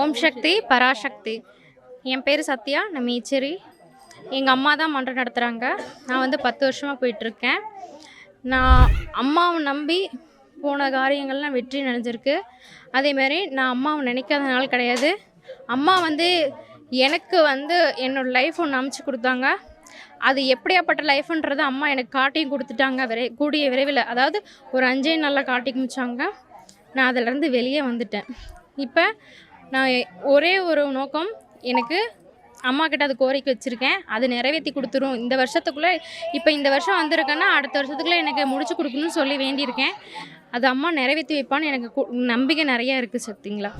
ஓம் சக்தி பராசக்தி. என் பேர் சத்யா நான் மீச்சேரி. எங்கள் அம்மா தான் மன்றம் நடத்துகிறாங்க நான் வந்து பத்து வருஷமாக போயிட்டுருக்கேன். நான் அம்மாவை நம்பி போன காரியங்கள்லாம் வெற்றி நினைஞ்சிருக்கு. அதேமாரி நான் அம்மாவை நினைக்காத நாள் கிடையாது. அம்மா வந்து எனக்கு வந்து என்னோடய லைஃப் ஒன்று அமைச்சு கொடுத்தாங்க. அது எப்படியாப்பட்ட லைஃப்ன்றது அம்மா எனக்கு காட்டியும் கொடுத்துட்டாங்க. விரை கூடிய விரைவில். அதாவது ஒரு அஞ்சே நாளில் காட்டி முடிச்சாங்க. நான் அதிலேருந்து வெளியே வந்துட்டேன். இப்போ நான் ஒரே ஒரு நோக்கம் எனக்கு அம்மா கிட்ட அது கோரிக்கை வச்சுருக்கேன். அது நிறைவேற்றி கொடுத்துரும். இந்த வருஷத்துக்குள்ளே இப்போ இந்த வருஷம் வந்திருக்கேன்னா அடுத்த வருஷத்துக்குள்ளே எனக்கு முடிச்சு கொடுக்கணும்னு சொல்லி வேண்டியிருக்கேன். அது அம்மா நிறைவேற்றி வைப்பான்னு எனக்கு கு- நம்பிக்கை நிறையா இருக்குது சக்திங்களா?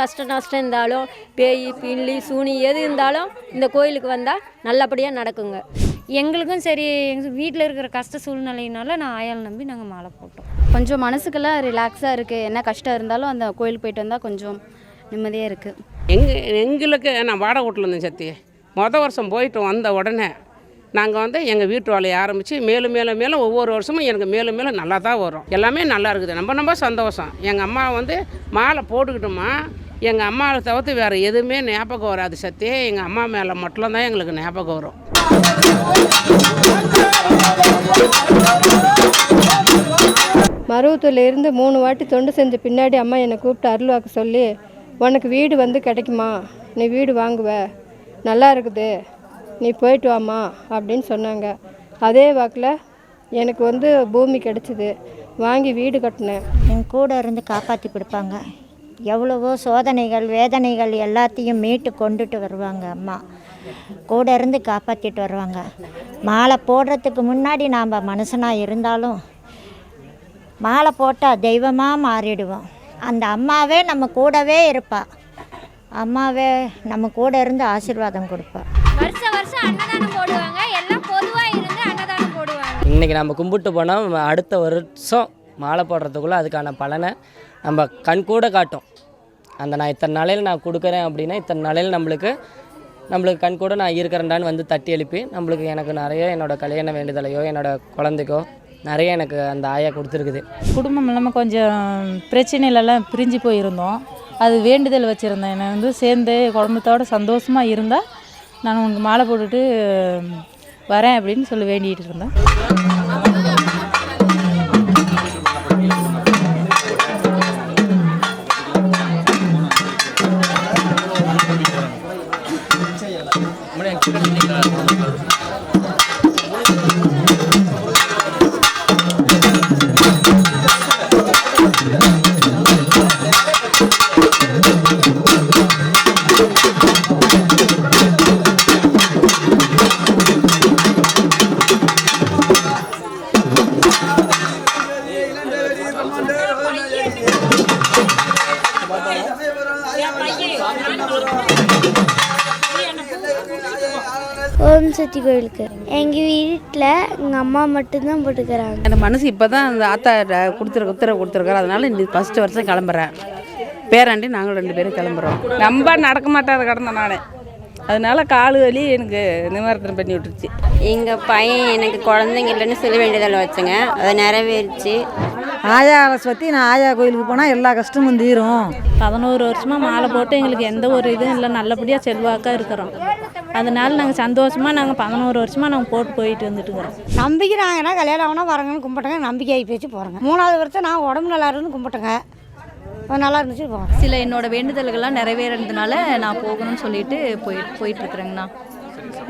கஷ்ட நஷ்டம் இருந்தாலும் பேய் பில்லி சூனி எது இருந்தாலும் இந்த கோயிலுக்கு வந்தால் நல்லபடியாக நடக்குங்க. எங்களுக்கும் சரி எங்கள் வீட்டில் இருக்கிற கஷ்ட சூழ்நிலையினால நான் ஆயால் நம்பி நாங்கள் மாலை போட்டோம். கொஞ்சம் மனசுக்கெல்லாம் ரிலாக்ஸாக இருக்குது என்ன கஷ்டம் இருந்தாலும் அந்த கோயிலுக்கு போயிட்டு வந்தால் கொஞ்சம் நிம்மதியாக இருக்குது எங்க எங்களுக்கு நான் வாடகை வீட்டில் இருந்தேன் சத்தி. மொதல் வருஷம் போயிட்டு வந்த உடனே நாங்கள் வந்து எங்கள் வீட்டு வேலையை ஆரம்பித்து மேலும் மேலும் மேலும் ஒவ்வொரு வருஷமும் எனக்கு மேலும் மேலும் நல்லா தான் வரும். எல்லாமே நல்லா இருக்குது. நம்ம நம்ம சந்தோஷம். எங்கள் அம்மா வந்து மாலை போட்டுக்கிட்டோமா எங்கள் அம்மாவை தவிர்த்து வேறு எதுவுமே ஞாபகம் வராது சத்தி எங்கள் அம்மா மேலே மட்டும்தான் எங்களுக்கு ஞாபகம் வரும். மருவத்தூர்லேருந்து மூணு வாட்டி தொண்டு செஞ்ச பின்னாடி அம்மா என்னை கூப்பிட்டு அருள்வாக்கு சொல்லி உனக்கு வீடு வந்து கிடைக்குமா? நீ வீடு வாங்குவ. நல்லா இருக்குது. நீ போயிட்டு வாம்மா அப்படின்னு சொன்னாங்க. அதே வாக்கில் எனக்கு வந்து பூமி கிடச்சிது. வாங்கி வீடு கட்டினேன். என் கூட இருந்து காப்பாற்றி கொடுப்பாங்க. எவ்வளவோ சோதனைகள் வேதனைகள் எல்லாத்தையும் மீட்டு கொண்டுட்டு வருவாங்க அம்மா. கூட இருந்து காப்பாற்றிட்டு வருவாங்க. மாலை போடுறதுக்கு முன்னாடி நாம் மனுஷனாக இருந்தாலும் மாலை போட்டால் தெய்வமாக மாறிடுவோம். அந்த அம்மாவே நம்ம கூடவே இருப்பா. அம்மாவே நம்ம கூட இருந்து ஆசீர்வாதம் கொடுப்பா. வருஷம் வருஷம் அன்னதானம் போடுவாங்க. எல்லாம் பொதுவாக இருந்து அன்னதானம் போடுவாங்க. இன்றைக்கி நம்ம கும்பிட்டு போனால் அடுத்த வருஷம் மாலை போடுறதுக்குள்ளே அதுக்கான பலனை நம்ம கண் கூட காட்டும். அந்த நான் இத்தனை நாளையில் நான் கொடுக்குறேன் அப்படின்னா இத்தனை நாளையில் நம்மளுக்கு நம்மளுக்கு கண் கூட நான் இருக்கிறேன்டான்னு வந்து தட்டி எழுப்பி நம்மளுக்கு எனக்கு நிறைய என்னோடய கல்யாண வேண்டுதலையோ என்னோடய குழந்தைக்கோ நிறைய எனக்கு அந்த ஆயா கொடுத்துருக்குது. குடும்பம் இல்லாமல் கொஞ்சம் பிரச்சனையிலலாம் பிரிஞ்சு போயிருந்தோம். அது வேண்டுதல் வச்சுருந்தேன். என்னை வந்து சேர்ந்து குடும்பத்தோடு சந்தோஷமாக இருந்தால் நான் உனக்கு மாலை போட்டுட்டு வரேன் அப்படின்னு சொல்லி வேண்டிகிட்டு இருந்தேன். 就是那个 ஓம் சக்தி கோயிலுக்கு எங்கள் வீட்டில் எங்கள் அம்மா மட்டும்தான் போட்டுக்கிறாங்க. அந்த மனசு இப்போ தான் அந்த ஆத்தா கொடுத்துரு உத்தரவு கொடுத்துருக்காரு. அதனால இந்த ஃபஸ்ட்டு வருஷம் கிளம்புறேன். பேராண்டி நாங்கள் ரெண்டு பேரும் கிளம்புறோம். ரொம்ப நடக்க மாட்டாத கடந்த நான் அதனால கால் வலி எனக்கு நிவாரணை பண்ணி விட்டுருச்சு. எங்கள் பையன் எனக்கு குழந்தைங்க இல்லைன்னு சொல்ல வேண்டியதில் வச்சுங்க. அதை நிறைவேறிச்சு. ஆயாவை பற்றி நான் ஆயா கோயிலுக்கு போனால் எல்லா கஷ்டமும் தீரும். பதினோரு வருஷமாக மாலை போட்டு எங்களுக்கு எந்த ஒரு இதுவும் இல்லை. நல்லபடியாக செல்வாக்காக இருக்கிறோம். அதனால நாங்கள் சந்தோஷமாக நாங்கள் பதினோரு வருஷமாக நாங்கள் போட்டு போயிட்டு வந்துட்டுக்கிறோம் நம்பிக்கிறாங்கன்னா கல்யாணம் ஆகணும் வரங்கன்னு கும்பிட்டங்க நம்பிக்கை ஆகி போச்சு போகிறேங்க மூணாவது வருஷம் நான் உடம்பு நல்லா இருந்து கும்பிட்டேங்க. நல்லா இருந்துச்சு சில என்னோட வேண்டுதல்கள்லாம் நிறைவேறதுனால நான் போகணும்னு சொல்லிட்டு போய் போயிட்டுருக்குறேங்கண்ணா.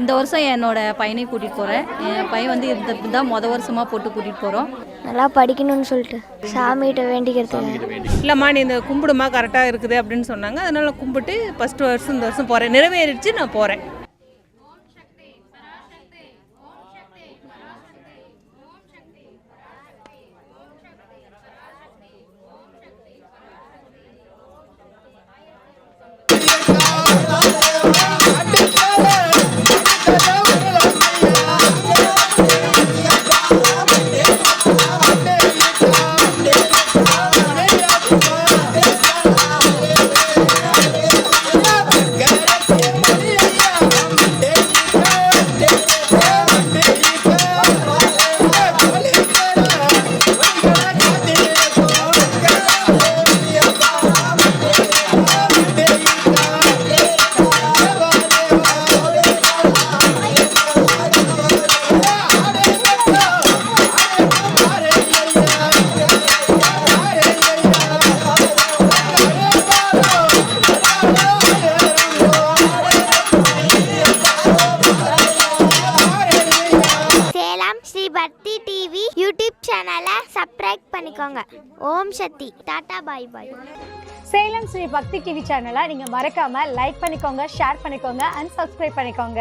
இந்த வருஷம் என்னோட பையனை கூட்டிகிட்டு போகிறேன் என் பையன் வந்து இந்த தான் மொதல் வருஷமாக போட்டு கூட்டிகிட்டு போகிறோம் நல்லா படிக்கணும்னு சொல்லிட்டு சாமிகிட்ட வேண்டிக்கிறதுக்கு. இல்லைம்மா நீ இந்த கும்பிடுமா கரெக்டாக இருக்குது அப்படின்னு சொன்னாங்க. அதனால கும்பிட்டு ஃபஸ்ட்டு வருஷம் இந்த வருஷம் போகிறேன் நிறைவேறிடுச்சு நான் போகிறேன் சக்தி டிவி யூடியூப் சேனலை சப்ஸ்கிரைப் பண்ணிக்கோங்க. ஓம் சக்தி. டாடா பாய் பாய் சேலம் ஸ்ரீ பக்தி டிவி சேனலை நீங்கள் மறக்காமல் லைக் பண்ணிக்கோங்க ஷேர் பண்ணிக்கோங்க அண்ட் சப்ஸ்கிரைப் பண்ணிக்கோங்க.